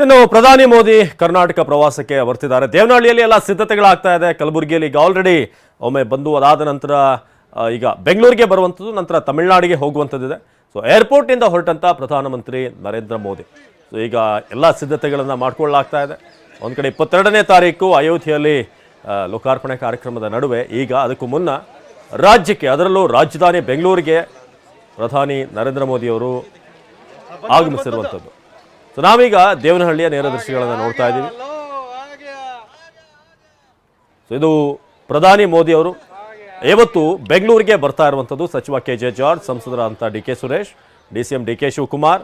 ಇನ್ನು ಪ್ರಧಾನಿ ಮೋದಿ ಕರ್ನಾಟಕ ಪ್ರವಾಸಕ್ಕೆ ಬರ್ತಿದ್ದಾರೆ. ದೇವನಹಳ್ಳಿಯಲ್ಲಿ ಎಲ್ಲ ಸಿದ್ಧತೆಗಳಾಗ್ತಾ ಇದೆ. ಕಲಬುರಗಿಯಲ್ಲಿ ಈಗ ಆಲ್ರೆಡಿ ಒಮ್ಮೆ ಬಂದು ಅದಾದ ನಂತರ ಈಗ ಬೆಂಗಳೂರಿಗೆ ಬರುವಂಥದ್ದು, ನಂತರ ತಮಿಳುನಾಡಿಗೆ ಹೋಗುವಂಥದ್ದಿದೆ. ಸೊ ಏರ್ಪೋರ್ಟಿಂದ ಹೊರಟಂಥ ಪ್ರಧಾನಮಂತ್ರಿ ನರೇಂದ್ರ ಮೋದಿ. ಸೊ ಈಗ ಎಲ್ಲ ಸಿದ್ಧತೆಗಳನ್ನು ಮಾಡಿಕೊಳ್ಳಲಾಗ್ತಾ ಇದೆ. ಒಂದು ಕಡೆ ಇಪ್ಪತ್ತೆರಡನೇ ತಾರೀಕು ಅಯೋಧ್ಯೆಯಲ್ಲಿ ಲೋಕಾರ್ಪಣೆ ಕಾರ್ಯಕ್ರಮದ ನಡುವೆ ಈಗ ಅದಕ್ಕೂ ಮುನ್ನ ರಾಜ್ಯಕ್ಕೆ, ಅದರಲ್ಲೂ ರಾಜಧಾನಿ ಬೆಂಗಳೂರಿಗೆ ಪ್ರಧಾನಿ ನರೇಂದ್ರ ಮೋದಿಯವರು ಆಗಮಿಸಿರುವಂಥದ್ದು. ಸೊ ನಾವೀಗ ದೇವನಹಳ್ಳಿಯ ನೇರ ದೃಶ್ಯಗಳನ್ನು ನೋಡ್ತಾ ಇದ್ದೀವಿ. ಸೊ ಇದು ಪ್ರಧಾನಿ ಮೋದಿ ಅವರು. ಇವತ್ತು ಬೆಂಗಳೂರಿಗೆ ಬರ್ತಾ ಇರುವಂಥದ್ದು ಸಚಿವ K J George ಸಂಸದರಾದಂಥ D K Suresh, D C M D K Shivakumar,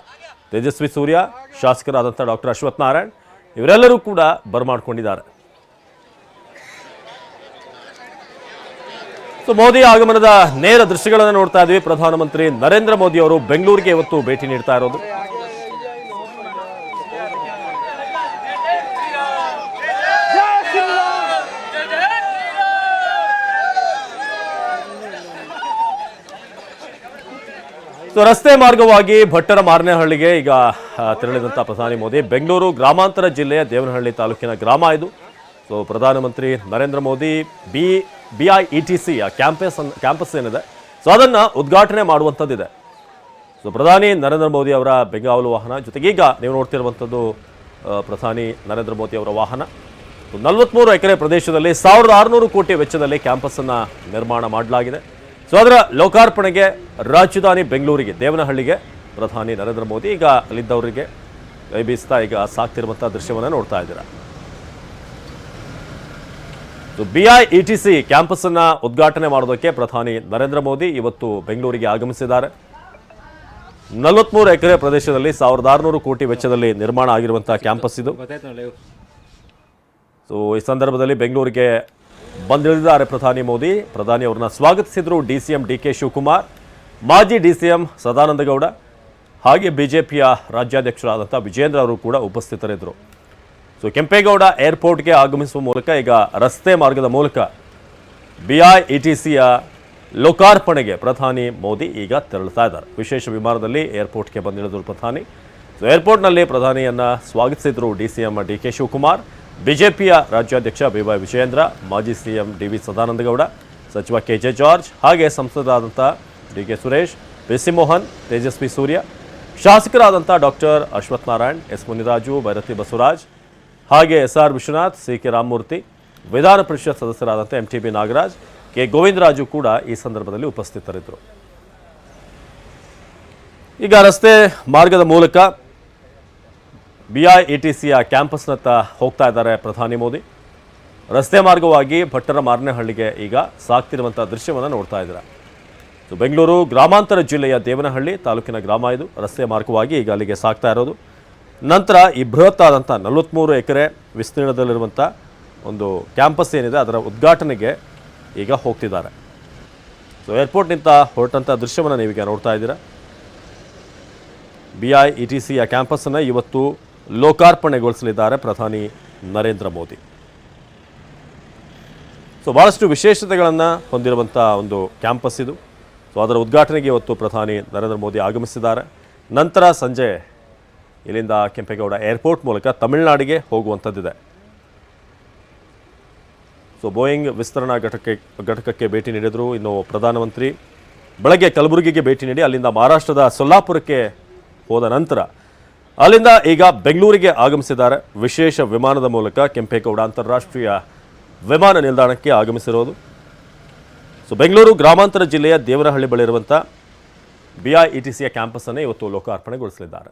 Tejasvi Surya ಶಾಸಕರಾದಂಥ doctor Ashwath Narayan, ಇವರೆಲ್ಲರೂ ಕೂಡ ಬರಮಾಡ್ಕೊಂಡಿದ್ದಾರೆ. ಸೊ ಮೋದಿ ಆಗಮನದ ನೇರ ದೃಶ್ಯಗಳನ್ನು ನೋಡ್ತಾ ಇದ್ದೀವಿ. ಪ್ರಧಾನಮಂತ್ರಿ ನರೇಂದ್ರ ಮೋದಿ ಅವರು ಬೆಂಗಳೂರಿಗೆ ಇವತ್ತು ಭೇಟಿ ನೀಡ್ತಾ ಇರೋದು. ಸೊ, ರಸ್ತೆ ಮಾರ್ಗವಾಗಿ ಭಟ್ಟರ ಮಾರನೇಹಳ್ಳಿಗೆ ಈಗ ತೆರಳಿದಂಥ ಪ್ರಧಾನಿ ಮೋದಿ. ಬೆಂಗಳೂರು ಗ್ರಾಮಾಂತರ ಜಿಲ್ಲೆಯ ದೇವನಹಳ್ಳಿ ತಾಲೂಕಿನ ಗ್ರಾಮ ಇದು. ಸೊ, ಪ್ರಧಾನಮಂತ್ರಿ Narendra Modi, B B I E T C campus campus ಏನಿದೆ. ಸೊ, ಅದನ್ನು ಉದ್ಘಾಟನೆ ಮಾಡುವಂಥದ್ದಿದೆ. ಸೊ, ಪ್ರಧಾನಿ ನರೇಂದ್ರ ಮೋದಿ ಅವರ ಬೆಂಗಾವಲು ವಾಹನ. ಜೊತೆಗೆ ಈಗ ನೀವು ನೋಡ್ತಿರುವಂಥದ್ದು ಪ್ರಧಾನಿ ನರೇಂದ್ರ ಮೋದಿ ಅವರ ವಾಹನ. ನಲವತ್ತ್ಮೂರು ಎಕರೆ ಪ್ರದೇಶದಲ್ಲಿ ಸಾವಿರದ ಆರುನೂರು ಕೋಟಿ ವೆಚ್ಚದಲ್ಲಿ ಕ್ಯಾಂಪಸ್ಸನ್ನು ನಿರ್ಮಾಣ ಮಾಡಲಾಗಿದೆ. ಸೊ ಅದರ ಲೋಕಾರ್ಪಣೆಗೆ ರಾಜಧಾನಿ ಬೆಂಗಳೂರಿಗೆ ದೇವನಹಳ್ಳಿಗೆ ಪ್ರಧಾನಿ ನರೇಂದ್ರ ಮೋದಿ. ಈಗ ಅಲ್ಲಿದ್ದವರಿಗೆ ಕೈ ಬೀಸ್ತಾ ಈಗ ಸಾಕ್ತಿರುವಂಥ ದೃಶ್ಯವನ್ನು ನೋಡ್ತಾ ಇದ್ದೀರಾ. So B I E T C ಕ್ಯಾಂಪಸ್ಸನ್ನು ಉದ್ಘಾಟನೆ ಮಾಡೋದಕ್ಕೆ ಪ್ರಧಾನಿ ನರೇಂದ್ರ ಮೋದಿ ಇವತ್ತು ಬೆಂಗಳೂರಿಗೆ ಆಗಮಿಸಿದ್ದಾರೆ. ನಲವತ್ಮೂರು ಎಕರೆ ಪ್ರದೇಶದಲ್ಲಿ ಸಾವಿರದ ಆರುನೂರು ಕೋಟಿ ವೆಚ್ಚದಲ್ಲಿ ನಿರ್ಮಾಣ ಆಗಿರುವಂತಹ ಕ್ಯಾಂಪಸ್ ಇದು. ಸೊ ಈ ಸಂದರ್ಭದಲ್ಲಿ ಬೆಂಗಳೂರಿಗೆ ಬಂದಿಳಿದಿದ್ದಾರೆ ಪ್ರಧಾನಿ ಮೋದಿ. ಪ್ರಧಾನಿ ಅವರನ್ನ ಸ್ವಾಗತಿಸಿದರು D C M D K Shivakumar, ಮಾಜಿ ಡಿ ಸಿ ಎಂ ಸದಾನಂದಗೌಡ, ಹಾಗೆ ಬಿಜೆಪಿಯ ರಾಜ್ಯಾಧ್ಯಕ್ಷರಾದಂಥ ವಿಜೇಂದ್ರ ಅವರು ಕೂಡ ಉಪಸ್ಥಿತರಿದ್ದರು. ಸೊ, ಕೆಂಪೇಗೌಡ ಏರ್ಪೋರ್ಟ್ಗೆ ಆಗಮಿಸುವ ಮೂಲಕ ಈಗ ರಸ್ತೆ ಮಾರ್ಗದ ಮೂಲಕ ಬಿ ಐ ಇ ಟಿ ಸಿಯ ಲೋಕಾರ್ಪಣೆಗೆ ಪ್ರಧಾನಿ ಮೋದಿ ಈಗ ತೆರಳುತ್ತಾ ಇದ್ದಾರೆ. ವಿಶೇಷ ವಿಮಾನದಲ್ಲಿ ಏರ್ಪೋರ್ಟ್ಗೆ ಬಂದಿಳಿದರು ಪ್ರಧಾನಿ. ಸೊ, ಏರ್ಪೋರ್ಟ್ನಲ್ಲಿ ಪ್ರಧಾನಿಯನ್ನ ಸ್ವಾಗತಿಸಿದರು D C M D K Shivakumar. ಬಿಜೆಪಿಯ ರಾಜ್ಯಾಧ್ಯಕ್ಷ ಬಿ ವೈ ವಿಜಯೇಂದ್ರ, ಮಾಜಿ ಸಿಎಂ ಡಿ ವಿ ಸದಾನಂದಗೌಡ, ಸಚಿವ ಕೆ ಜೆ ಜಾರ್ಜ್ ಹಾಗೆ ಸಂಸದರಾದಂಥ D K Suresh C Mohan, Tejasvi Surya, ಶಾಸಕರಾದಂಥ doctor Ashwath Narayan, S Muniraju, Byrathi Basavaraj ಹಾಗೆ S R Vishwanath, C K Ramamurthy, ವಿಧಾನ ಪರಿಷತ್ ಸದಸ್ಯರಾದಂಥ M T B Nagaraj, K Govindaraju ಕೂಡ ಈ ಸಂದರ್ಭದಲ್ಲಿ ಉಪಸ್ಥಿತರಿದ್ದರು. ಈಗ ರಸ್ತೆ ಮಾರ್ಗದ ಮೂಲಕ ಬಿ ಐ ಇ ಟಿ ಸಿಯ ಕ್ಯಾಂಪಸ್ನತ್ತ ಹೋಗ್ತಾ ಇದ್ದಾರೆ ಪ್ರಧಾನಿ ಮೋದಿ. ರಸ್ತೆ ಮಾರ್ಗವಾಗಿ ಭಟ್ಟರ ಮಾರನೇಹಳ್ಳಿಗೆ ಈಗ ಸಾಕ್ತಿರುವಂಥ ದೃಶ್ಯವನ್ನು ನೋಡ್ತಾ ಇದ್ದಾರೆ. ಸೊ ಬೆಂಗಳೂರು ಗ್ರಾಮಾಂತರ ಜಿಲ್ಲೆಯ ದೇವನಹಳ್ಳಿ ತಾಲೂಕಿನ ಗ್ರಾಮ ಇದು. ರಸ್ತೆ ಮಾರ್ಗವಾಗಿ ಈಗ ಅಲ್ಲಿಗೆ ಸಾಕ್ತಾ ಇರೋದು. ನಂತರ ಈ ಬೃಹತ್ತಾದಂಥ ನಲವತ್ತ್ಮೂರು ಎಕರೆ ವಿಸ್ತೀರ್ಣದಲ್ಲಿರುವಂಥ ಒಂದು ಕ್ಯಾಂಪಸ್ ಏನಿದೆ ಅದರ ಉದ್ಘಾಟನೆಗೆ ಈಗ ಹೋಗ್ತಿದ್ದಾರೆ. ಸೊ ಏರ್ಪೋರ್ಟ್ನಿಂದ ಹೊರಟಂಥ ದೃಶ್ಯವನ್ನು ನೀವೀಗ ನೋಡ್ತಾ ಇದ್ದೀರಾ. ಬಿ ಐ ಇ ಟಿ ಸಿಯ ಕ್ಯಾಂಪಸ್ಸನ್ನು ಇವತ್ತು ಲೋಕಾರ್ಪಣೆಗೊಳಿಸಲಿದ್ದಾರೆ ಪ್ರಧಾನಿ ನರೇಂದ್ರ ಮೋದಿ. ಸೊ ಭಾಳಷ್ಟು ವಿಶೇಷತೆಗಳನ್ನು ಹೊಂದಿರುವಂಥ ಒಂದು ಕ್ಯಾಂಪಸ್ ಇದು. ಸೊ ಅದರ ಉದ್ಘಾಟನೆಗೆ ಇವತ್ತು ಪ್ರಧಾನಿ ನರೇಂದ್ರ ಮೋದಿ ಆಗಮಿಸಿದ್ದಾರೆ. ನಂತರ ಸಂಜೆ ಇಲ್ಲಿಂದ ಕೆಂಪೇಗೌಡ ಏರ್ಪೋರ್ಟ್ ಮೂಲಕ ತಮಿಳುನಾಡಿಗೆ ಹೋಗುವಂಥದ್ದಿದೆ. ಸೊ ಬೋಯಿಂಗ್ ವಿಸ್ತರಣಾ ಘಟಕ ಘಟಕಕ್ಕೆ ಭೇಟಿ ನೀಡಿದರು ಇನ್ನು ಪ್ರಧಾನಮಂತ್ರಿ. ಬೆಳಗ್ಗೆ ಕಲಬುರಗಿಗೆ ಭೇಟಿ ನೀಡಿ ಅಲ್ಲಿಂದ ಮಹಾರಾಷ್ಟ್ರದ ಸೊಲ್ಲಾಪುರಕ್ಕೆ ಹೋದ ನಂತರ ಅಲ್ಲಿಂದ ಈಗ ಬೆಂಗಳೂರಿಗೆ ಆಗಮಿಸಿದ್ದಾರೆ. ವಿಶೇಷ ವಿಮಾನದ ಮೂಲಕ ಕೆಂಪೇಗೌಡ ಅಂತಾರಾಷ್ಟ್ರೀಯ ವಿಮಾನ ನಿಲ್ದಾಣಕ್ಕೆ ಆಗಮಿಸಿರೋದು. ಸೊ ಬೆಂಗಳೂರು ಗ್ರಾಮಾಂತರ ಜಿಲ್ಲೆಯ ದೇವರಹಳ್ಳಿ ಬಳಿ ಇರುವಂಥ ಬಿ ಐ ಇ ಇವತ್ತು ಲೋಕಾರ್ಪಣೆಗೊಳಿಸಲಿದ್ದಾರೆ.